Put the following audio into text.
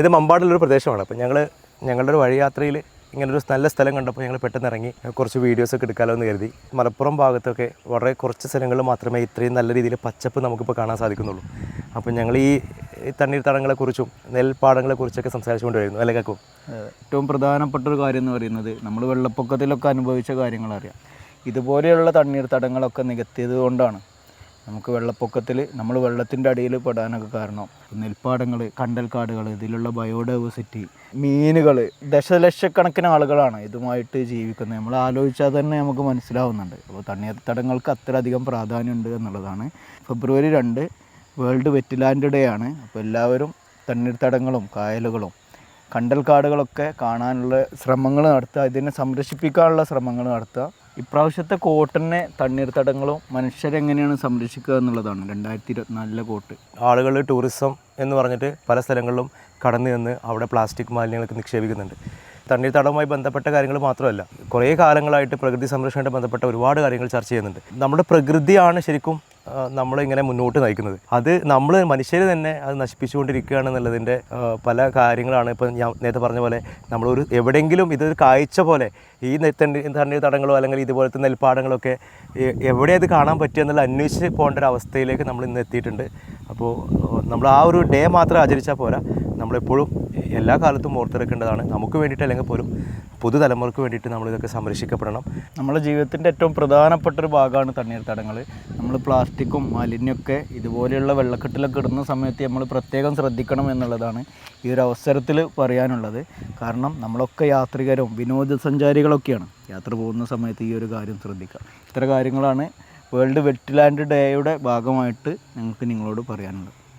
ഇത് മമ്പാടുള്ളൊരു പ്രദേശമാണ്. അപ്പോൾ ഞങ്ങൾ ഞങ്ങളുടെ ഒരു വഴിയാത്രയിൽ ഇങ്ങനൊരു നല്ല സ്ഥലം കണ്ടപ്പോൾ ഞങ്ങൾ പെട്ടെന്ന് ഇറങ്ങി. കുറച്ച് വീഡിയോസൊക്കെ എടുക്കാമല്ലോ എന്ന് കരുതി. മലപ്പുറം ഭാഗത്തൊക്കെ വളരെ കുറച്ച് സ്ഥലങ്ങളിൽ മാത്രമേ ഇത്രയും നല്ല രീതിയിൽ പച്ചപ്പ് നമുക്കിപ്പോൾ കാണാൻ സാധിക്കുന്നുള്ളൂ. അപ്പോൾ ഞങ്ങൾ ഈ തണ്ണീർത്തടങ്ങളെക്കുറിച്ചും നെൽപ്പാടങ്ങളെക്കുറിച്ചൊക്കെ സംസാരിച്ചുകൊണ്ടിരുന്നു. അല്ലേ കേൾക്കും ഏറ്റവും പ്രധാനപ്പെട്ട ഒരു കാര്യം എന്ന് പറയുന്നത് നമ്മൾ വെള്ളപ്പൊക്കത്തിലൊക്കെ അനുഭവിച്ച കാര്യങ്ങൾ അറിയാം ഇതുപോലെയുള്ള തണ്ണീർത്തടങ്ങളൊക്കെ നികത്തിയത് കൊണ്ടാണ്. നമുക്ക് വെള്ളപ്പൊക്കത്തിൽ നമ്മൾ വെള്ളത്തിന്റെ അടിയിൽ പെടാനൊക്കെ കാരണം നെൽപ്പാടങ്ങൾ കണ്ടൽക്കാടുകൾ ഇതിലുള്ള ബയോഡൈവേഴ്സിറ്റി മീനുകൾ ദശലക്ഷക്കണക്കിന് ആളുകളാണ് ഇതുമായിട്ട് ജീവിക്കുന്നത്. നമ്മൾ ആലോചിച്ചാൽ തന്നെ നമുക്ക് മനസ്സിലാവുന്നുണ്ട്. അപ്പോൾ തണ്ണീർത്തടങ്ങൾക്ക് അത്രയധികം പ്രാധാന്യമുണ്ട് എന്നുള്ളതാണ്. ഫെബ്രുവരി രണ്ട് വേൾഡ് വെറ്റ്ലാൻഡ് ഡേ ആണ്. അപ്പോൾ എല്ലാവരും തണ്ണീർത്തടങ്ങളും കായലുകളും കണ്ടൽക്കാടുകളൊക്കെ കാണാനുള്ള ശ്രമങ്ങൾ നടത്തുക ഇതിനെ സംരക്ഷിപ്പിക്കാനുള്ള ശ്രമങ്ങൾ നടത്തുക. ഇപ്രാവശ്യത്തെ കോട്ടിനെ തണ്ണീർത്തടങ്ങളും മനുഷ്യരെങ്ങനെയാണ് സംരക്ഷിക്കുക എന്നുള്ളതാണ് രണ്ടായിരത്തി ഇരുപത്തിനാലിലെ കോട്ട്. ആളുകൾ ടൂറിസം എന്ന് പറഞ്ഞിട്ട് പല സ്ഥലങ്ങളിലും കടന്നു ചെന്ന് അവിടെ പ്ലാസ്റ്റിക് മാലിന്യങ്ങളൊക്കെ നിക്ഷേപിക്കുന്നുണ്ട്. തണ്ണീർത്തടവുമായി ബന്ധപ്പെട്ട കാര്യങ്ങൾ മാത്രമല്ല കുറേ കാലങ്ങളായിട്ട് പ്രകൃതി സംരക്ഷണവുമായിട്ട് ബന്ധപ്പെട്ട ഒരുപാട് കാര്യങ്ങൾ ചർച്ച ചെയ്യുന്നുണ്ട്. നമ്മുടെ പ്രകൃതിയാണ് ശരിക്കും നമ്മളിങ്ങനെ മുന്നോട്ട് നയിക്കുന്നത്. അത് നമ്മൾ മനുഷ്യർ തന്നെ അത് നശിപ്പിച്ചുകൊണ്ടിരിക്കുകയാണ് എന്നുള്ളതിന്റെ പല കാര്യങ്ങളാണ് ഇപ്പം ഞാൻ നേരത്തെ പറഞ്ഞ പോലെ നമ്മളൊരു എവിടെയെങ്കിലും ഇതൊരു കാഴ്ച പോലെ ഈ നെത്തണ്ടി തണ്ണീർത്തടങ്ങളോ അല്ലെങ്കിൽ ഇതുപോലത്തെ നെൽപ്പാടങ്ങളൊക്കെ എവിടെ അത് കാണാൻ പറ്റുക എന്നുള്ള അന്വേഷിച്ച് പോകേണ്ട ഒരു അവസ്ഥയിലേക്ക് നമ്മൾ ഇന്ന് എത്തിയിട്ടുണ്ട്. അപ്പോൾ നമ്മൾ ആ ഒരു ഡേ മാത്രം ആചരിച്ചാൽ പോരാ. നമ്മളെപ്പോഴും എല്ലാ കാലത്തും ഓർത്തെടുക്കേണ്ടതാണ്. നമുക്ക് വേണ്ടിയിട്ട് അല്ലെങ്കിൽ പോലും പുതുതലമുറക്ക് വേണ്ടിയിട്ട് നമ്മളിതൊക്കെ സംരക്ഷിക്കപ്പെടണം. നമ്മുടെ ജീവിതത്തിന്റെ ഏറ്റവും പ്രധാനപ്പെട്ട ഒരു ഭാഗമാണ് തണ്ണീർത്തടങ്ങൾ നമ്മൾ പ്ലാസ്റ്റിക്കും മാലിന്യമൊക്കെ ഇതുപോലെയുള്ള വെള്ളക്കെട്ടിലൊക്കെ ഇടുന്ന സമയത്ത് നമ്മൾ പ്രത്യേകം ശ്രദ്ധിക്കണം എന്നുള്ളതാണ് ഈ ഒരു അവസരത്തിൽ പറയാനുള്ളത്. കാരണം നമ്മളൊക്കെ യാത്രികരും വിനോദസഞ്ചാരികളൊക്കെയാണ്. യാത്ര പോകുന്ന സമയത്ത് ഈ ഒരു കാര്യം ശ്രദ്ധിക്കുക. ഇത്ര കാര്യങ്ങളാണ് വേൾഡ് വെറ്റ്ലാൻഡ് ഡേയുടെ ഭാഗമായിട്ട് ഞങ്ങൾക്ക് നിങ്ങളോട് പറയാനുള്ളത്.